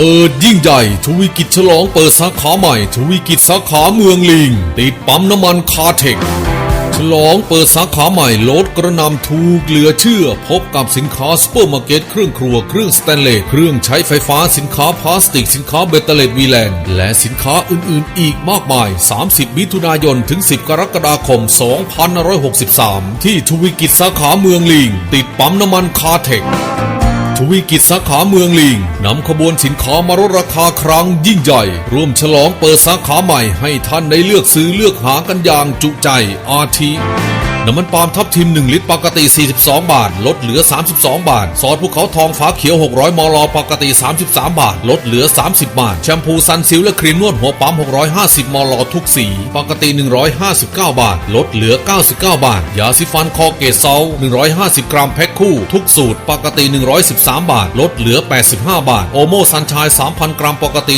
เปิดยิ่งใหญ่ทวีกิจฉลองเปิดสาขาใหม่ทวีกิจสาขาเมืองลิง ติดปั๊มน้ำมันคาเทคฉลองเปิดสาขาใหม่ลดกระนำถูกเหลือเชื่อ พบกับสินค้าซูเปอร์มาร์เก็ตเครื่องครัวเครื่องสแตนเลสเครื่องใช้ไฟฟ้าสินค้าพลาสติก สินค้าเบตเตอร์เลตวีแลนด์และสินค้าอื่นๆ อีกมากมาย 30 มิถุนายน ถึง 10 กรกฎาคม 2563 ที่ทวีกิจสาขาเมืองลิง ติดปั๊มน้ำมันคาเทค ทวีกิจสาขาเมืองลิงนำขบวนสินค้ามาลดราคาครั้งยิ่งใหญ่ ร่วมฉลองเปิดสาขาใหม่ให้ท่านได้เลือกซื้อเลือกหากันอย่างจุใจอาทิ น้ำมันปาล์มทับทิม 1 ลิตรปกติ 42 บาท ลดเหลือ 32 บาท ซอสภูเขาทองฟ้าเขียว 600 มล ปกติ 33 บาท ลดเหลือ 30 บาท แชมพูซันซิลและครีมนวดหัวปั๊ม 650 มล ทุกสี ปกติ 159 บาท ลดเหลือ 99 บาท ยาสีฟันคอเกตเซล150 กรัมแพ็คคู่ ทุกสูตร ปกติ 113 บาท ลดเหลือ 85 บาท โอโมซันชาย 3,000 กรัม ปกติ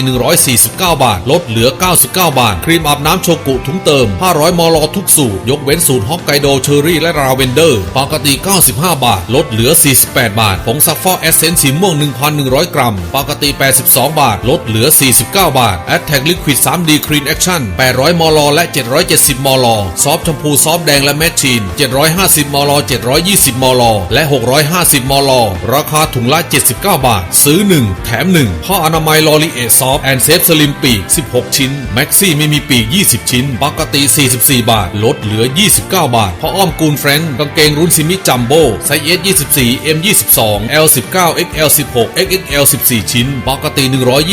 149 บาท ลดเหลือ 99 บาท ครีมอาบน้ำโชกุถุงเติม 500 มล ทุกสูตร ยกเว้นสูตรฮอกไกโดเชอรี่และราเวนเดอร์ ปกติ 95 บาท ลดเหลือ 48 บาท ผงซักฟอกแอสเซนต์สีม่วง 1,100 กรัม ปกติ 82 บาท ลดเหลือ 49 บาท a t t a c Liquid 3D Clean Action 800 มล และ 770 มล ซอฟชมพูซอฟแดงและแมชชีน 750 มล 720 มล และ 650 มล ราคาถุงละ 79 บาท ซื้อ 1 แถม 1ผ้าอนามัยลอรีเอซอฟแอนเซฟสลิมปีก 16 ชิ้น แม็กซี่ไม่มีปีก 20 ชิ้น ปกติ 44 บาท ลดเหลือ 29 บาทผ้าอ้อมกูนแฟรงก์กางเกงรุ่นซิมิจัมโบ้ไซส์ S 24 M 22 L 19 XL 16 XXL 14 ชิ้น ปกติ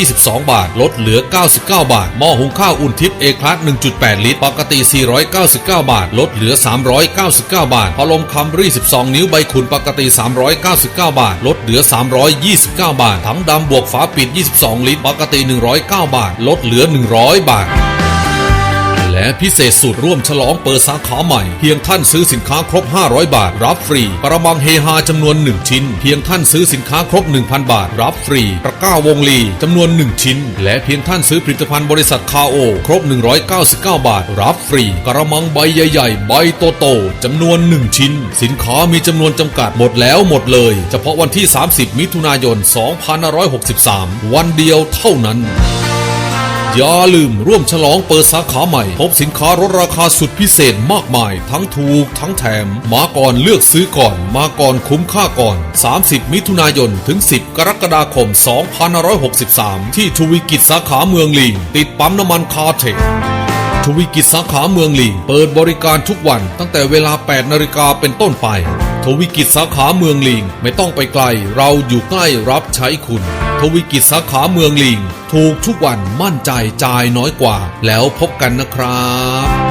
122 บาท ลดเหลือ 99 บาท หม้อหุงข้าวอุ่นทิพย์เอคลาส1.8 ลิตร ปกติ 499 บาท ลดเหลือ 399 บาทพัดลมคัมรี่ 12 นิ้วใบขุนปกติ 399 บาท ลดเหลือ 329 บาท ถังดำบวกฝาปิด 22 ลิตร ปกติ 109 บาท ลดเหลือ 100 บาท และพิเศษสุดร่วมฉลองเปิดสาขาใหม่ เพียงท่านซื้อสินค้าครบ 500 บาท รับฟรีกระมังเฮฮาจำนวน 1 ชิ้น เพียงท่านซื้อสินค้าครบ 1,000 บาท รับฟรีตะก้าวงลีจำนวน 1 ชิ้น และเพียงท่านซื้อผลิตภัณฑ์บริษัทคาโอ ครบ 199 บาท รับฟรีกระมังใบใหญ่ ๆ ใบโตๆจำนวน 1 ชิ้น สินค้ามีจำนวนจำกัดหมดแล้วหมดเลย เฉพาะวันที่ 30 มิถุนายน 2563 วันเดียวเท่านั้น อย่าลืมร่วมฉลองเปิดสาขาใหม่ พบสินค้าลดราคาสุดพิเศษมากมาย ทั้งถูกทั้งแถม มาก่อนเลือกซื้อก่อน มาก่อนคุ้มค่าก่อน 30 มิถุนายน ถึง 10 กรกฎาคม 2563 ที่ทวีกิจสาขาเมืองลิง ติดปั๊มน้ำมันคาเทคทวีกิจสาขาเมืองลิง เปิดบริการทุกวันตั้งแต่เวลา 8 นาฬิกาเป็นต้นไป ทวีกิจสาขาเมืองลิง ไม่ต้องไปไกล เราอยู่ใกล้รับใช้คุณ ทวีกิจสาขาเมืองลิง ถูกทุกวันมั่นใจจ่ายน้อยกว่า แล้วพบกันนะครับ